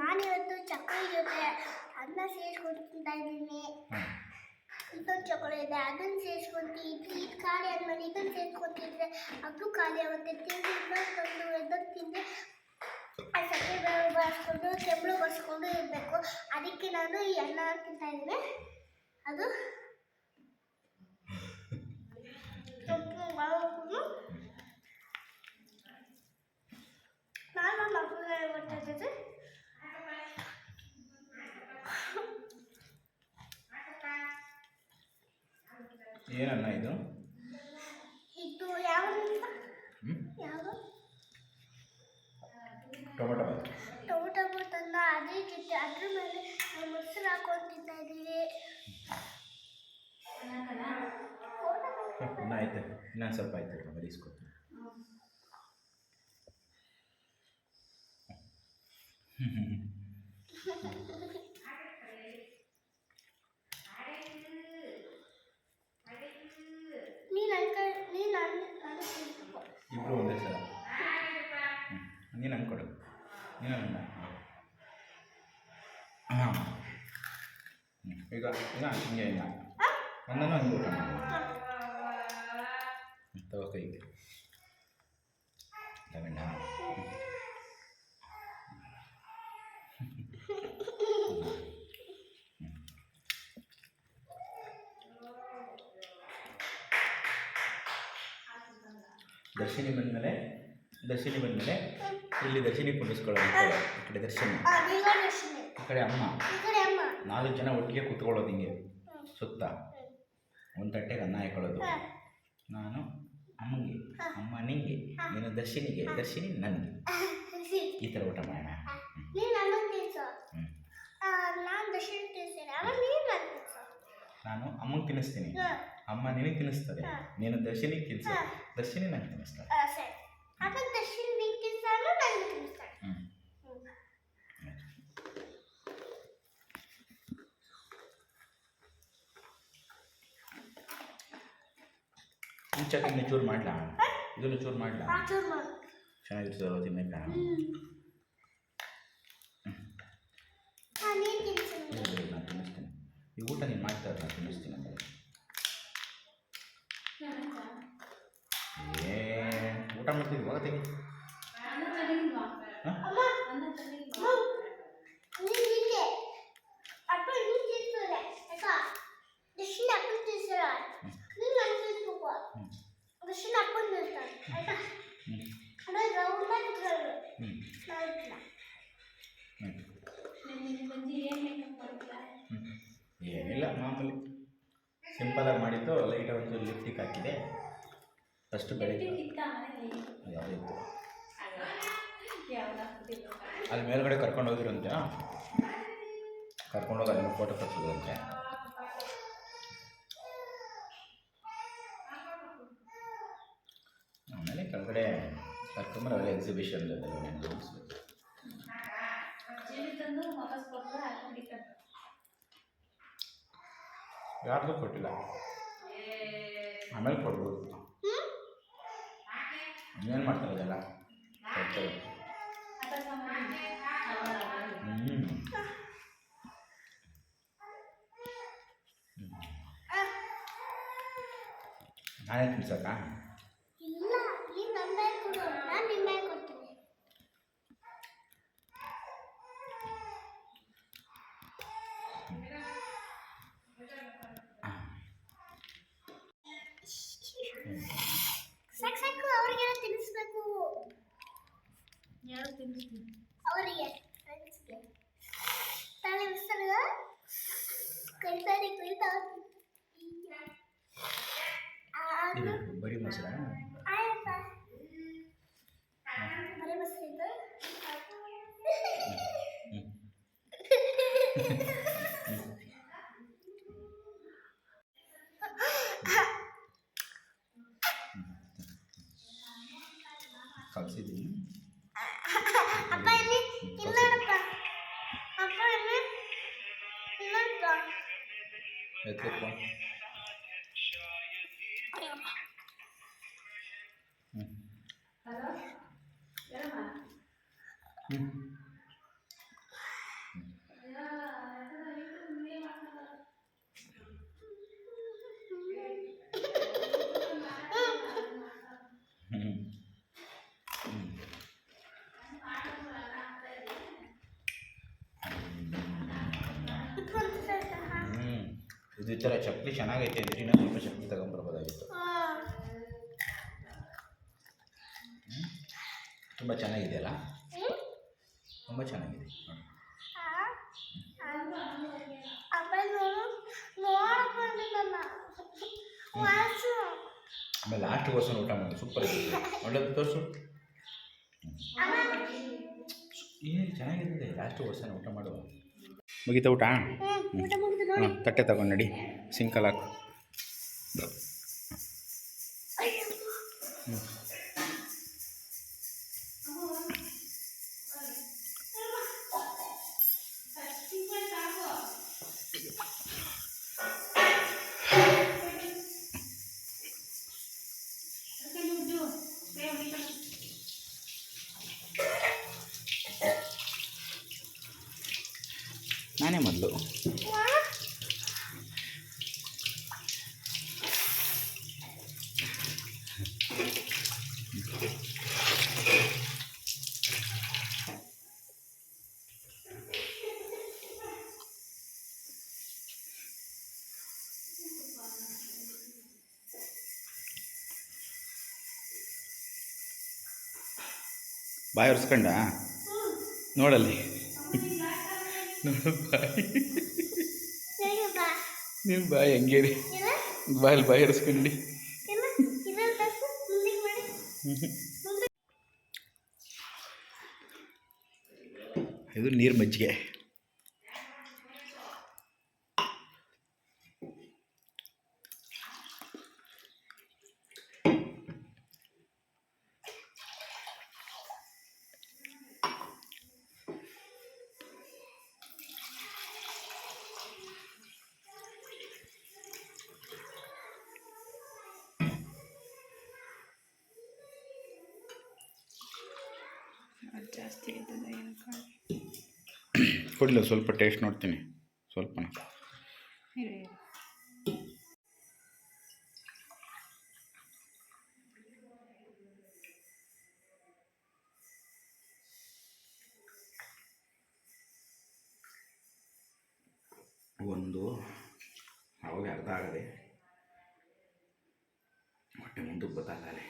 ನಾನಿವತ್ತು ಚಕ್ಕುಲಿ ಜೊತೆ ಅನ್ನ ಸೇರಿಸ್ಕೊಂಡು ತಿಂತಾ ಇದ್ದೀನಿ. ಇದೊಂದು ಚಕ್ಕಳಿ ಇದೆ. ಅದನ್ನು ಸೇರಿಸ್ಕೊಂಡು ಇದು ಖಾಲಿ ಆದ್ಮೇಲೆ ಇದನ್ನು ಸೇರಿಸ್ಕೊಂತಿದ್ರೆ ಅದು ಖಾಲಿ ಆಗುತ್ತೆ. ತಿಂದು ಇನ್ನೊಂದು ತಂದು ಇದನ್ನು ತಿಂದು ಸಕ್ಕರೆ ಬೇಳೆ ಬಾರಿಸ್ಕೊಂಡು ಕೆಂಬಳು ಬಳಸ್ಕೊಂಡು ಇರಬೇಕು. ಅದಕ್ಕೆ ನಾನು ಈ ಅನ್ನ ತಿಂತಾ ಇದ್ದೀನಿ. ಅದು ಸ್ವಲ್ಪ ಮಾಡ್ಕೊಂಡು ನಾನು ಮಕ್ಕಳಿಗೆ ಬರ್ತಾ ಇದ್ದೆ ಏನನ್ನ ಇದು? ಟೊಮೆಟೊ ಬಾತ್. ಟೊಮೊಟೊ ಅದೇ ಜೊತೆ ಅದ್ರ ಮೇಲೆ ಮೊಸರು ಹಾಕೊಂಡು ತಿಂತಾ ಇದ್ದೀವಿ ಇನ್ನೂ ಆಯ್ತು. ಇನ್ನೊಂದು ಸ್ವಲ್ಪ ಆಯ್ತು ಅನ್ಕ ನೀನು ಅನ್ ನಾನು ತಿನ್ಬೇಕು ಇಬ್ಬರು ಒಂದೇ ಸಲ ಹ್ಞೂ ನೀನು ಅನ್ಕೊಡು ನೀನು ಅನ್ನ ಹಾಂ ಹ್ಞೂ ಈಗ ಈಗ ಹಿಂಗೆ ಇಲ್ಲ ಅನ್ನನೂ ಹಂಗೆ ಊಟ ಮಾಡಿ ತಗೋ ಕೈಗೆ ತಗೊಂಡ ದರ್ಶಿನಿ ಬಂದಮೇಲೆ ದರ್ಶಿನಿ ಬಂದಮೇಲೆ ಇಲ್ಲಿ ದರ್ಶಿನಿ ಕುಂಡಿಸ್ಕೊಳ್ಳೋದು ಈ ಕಡೆ ಈ ಕಡೆ ದರ್ಶಿನಿ ಆ, ಈಗ ದರ್ಶಿನಿ ಈ ಕಡೆ ಅಮ್ಮ. ಈ ಕಡೆ ಅಮ್ಮ. ನಾಲ್ಕು ಜನ ಒಟ್ಟಿಗೆ ಕೂತ್ಕೊಳ್ಳೋದು ಹಿಂಗೆ. ಸುತ್ತ. ಒಂದು ತಟ್ಟೆಗೆ ಅನ್ನ ಹಾಕೊಳ್ಳೋದು. ನಾನು ಅಮ್ಮಂಗೆ ಅಮ್ಮ ನಿಂಗೆ ನೀನು ದರ್ಶಿನಿಗೆ ದರ್ಶಿನಿ ನನಗೆ. ಈ ಥರ ಊಟ ಮಾಡೋಣ. ನೀನು ನನಗೆ ತಿನ್ಸು. ದರ್ಶನ ನನಗೆ ಅಮ್ಮಂಗೆ ತಿನ್ನಿಸ್ತೀನಿ. ಅಮ್ಮ ನಿನಗೆ ತಿನ್ನಿಸ್ತಾರೆ. ನೀನು ದರ್ಶಿನಿಗೆ ತಿನ್ನಿಸ ದರ್ಶಿನಿ ನಂಗೆ ತಿನ್ನಿಸ್ತಾರೆ ಆ, ಸರಿ ಆಮೇಲೆ ದರ್ಶನ ನಿಂಗೆ ತಿನ್ಸಾನು ನನಗೆ ತಿನ್ನಿಸ್ತಾಳೆ ಹ್ಞೂ ಹ್ಞೂ ಈ ಚಟ್ನಿ ಚೂರು ಮಾಡಲಾ? ಇದನ್ನು ಚೂರು ಮಾಡಲಾ? ಚೆನ್ನಾಗಿರ್ತದಲ್ಲ ತಿನ್ನಕ್ಕ ನೀನು ತಿನ್ನಿಸ್ತೀನಿ. ಈ ಊಟ ನೀನು ಮಾಡ್ತಾ ನಾನು ತಿನ್ನಿಸ್ತೀನಿ ಅಂದರೆ ಏ ಊಟ ಮಾಡ್ತೀವಿ ಇವಾಗ ತೆಗಿ ಹಾಂ ಅಮ್ಮ ಅಮ್ಮ ನೀನು ನಿಂಗೆ ಅಪ್ಪ ನೀನು ತಿನ್ಸೋದೆ ಆಯ್ತಾ ದರ್ಶನ ಅಪ್ಪನ ತಿನ್ಸಲ್ಲ ನೀನು ನನಗೆ ತಿನ್ಸ್ಬೇಕು ದರ್ಶನ ಅಪ್ಪನ ತಿನ್ಸ್ತಾನೆ ಆಯ್ತಾ ಹ್ಞೂ ಅದೇ ರೌಂಡಾಗಿ ಇಟ್ಕೊಳ್ಳು ಹ್ಞೂ ನಾನು ಇಟ್ಟಿಲ್ಲ ಹ್ಞೂ ಏನಿಲ್ಲ ಮಾಮೂಲಿ ಸಿಂಪಲಾಗಿ ಮಾಡಿದ್ದು ಲೈಟಾಗಿ ಒಂದು ಲಿಫ್ಟಿಗೆ ಹಾಕಿದೆ. ಫಸ್ಟ್ ಬೆಳಿಗ್ಗೆ. ಯಾವುದಿತ್ತು ಅಲ್ಲಿ ಮೇಲ್ಗಡೆ ಕರ್ಕೊಂಡು ಹೋಗಿರಂತೆ ಕರ್ಕೊಂಡೋಗಿ ಅಲ್ಲಿ ಫೋಟೋ ತಗ್ಸಿದ್ರಂತೆ ಆಮೇಲೆ ಕೆಳಗಡೆ ಕರ್ಕೊಂಬರ ಅಲ್ಲಿ ಎಕ್ಸಿಬಿಷನ್ ತೋರಿಸ್ಬೇಕು ಯಾರಿಗೂ ಕೊಟ್ಟಿಲ್ಲ ಆಮೇಲೆ ಕೊಡ್ಬೋದು ಏನು ಮಾಡ್ತಾರೆ ಅದೆಲ್ಲ ಕೊಡ್ತಾರೆ ಹ್ಞೂ ನಾನೇ ತಿನ್ಸಕ್ಕ ಸಾಕು ಸಾಕು ಅವ್ರಿಗೆಲ್ಲ ತಿನ್ನಿಸ್ಬೇಕು ಅವರಿಗೆ. ಫ್ರೆಂಡ್ಸ್ಗೆ ತಲೆ ಬಿಸಿಲು ಕೈತಾರಿ ಕೈತಾ ಬರೀ ಮೊಸರ? kalau sih ini? Apa? Ini? Killer apa? Ini killer apa halo? Ya mah ಇದು ಈ ಥರ ಚಪ್ಪಲಿ ಚೆನ್ನಾಗೈತೆ ಅಂದರೆ ಇನ್ನೂ ಸ್ವಲ್ಪ ಚಪ್ಪಲಿ ತಗೊಂಬರ್ಬೋದಾಗಿತ್ತು ತುಂಬ ಚೆನ್ನಾಗಿದೆಯಲ್ಲ? ತುಂಬ ಚೆನ್ನಾಗಿದೆ. ಆಮೇಲೆ ಲಾಸ್ಟ್ ವರ್ಷ ಊಟ ಮಾಡಿ ಸೂಪರ್ ಇದೆ ಒಳ್ಳೆದು ತೋರಿಸು. ಏನು ಚೆನ್ನಾಗಿದೆ ಲಾಸ್ಟ್ ವರ್ಷ ಊಟ ಮಾಡುವ. ಮುಗೀತಾ ಊಟ? ಹಾಂ ತಟ್ಟೆ ತಗೊಂಡು ನಡಿ. ಸಿಂಕಲ್ ಹಾಕು. ನಾನೇ ಮೊದಲು ಬಾಯಿ ಒರೆಸ್ಕೊಂಡ ನೋಡಲ್ಲಿ ನೋಡು ಬಾಯಿ. ನಿಮ್ಮ ಬಾಯಿ ಹೆಂಗೆ ರೀ ಬಾಯಲ್ಲಿ ಬಾಯಿ ಮಾಡಿ. ಇದು ನೀರು ಮಜ್ಜಿಗೆ. ಜಾಸ್ತಿ ಆಯ್ತದ ಏನು ಕಾಳು? ಕೊಡಲಿಲ್ಲ ಸ್ವಲ್ಪ ಟೇಸ್ಟ್ ನೋಡ್ತೀನಿ ಸ್ವಲ್ಪ ಒಂದು ಅವಾಗ ಅರ್ಧ ಆಗದೆ ಹೊಟ್ಟೆ ಮುಂದಕ್ಕೆ ಗೊತ್ತಾಗಲ್ಲ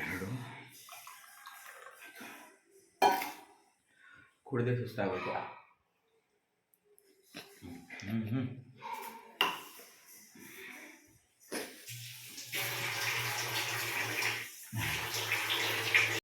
ಎರಡು. ಕುಡಿದೇ ಸುಸ್ತಾಗುತ್ತೆ ಹ್ಞೂ ಹ್ಞೂ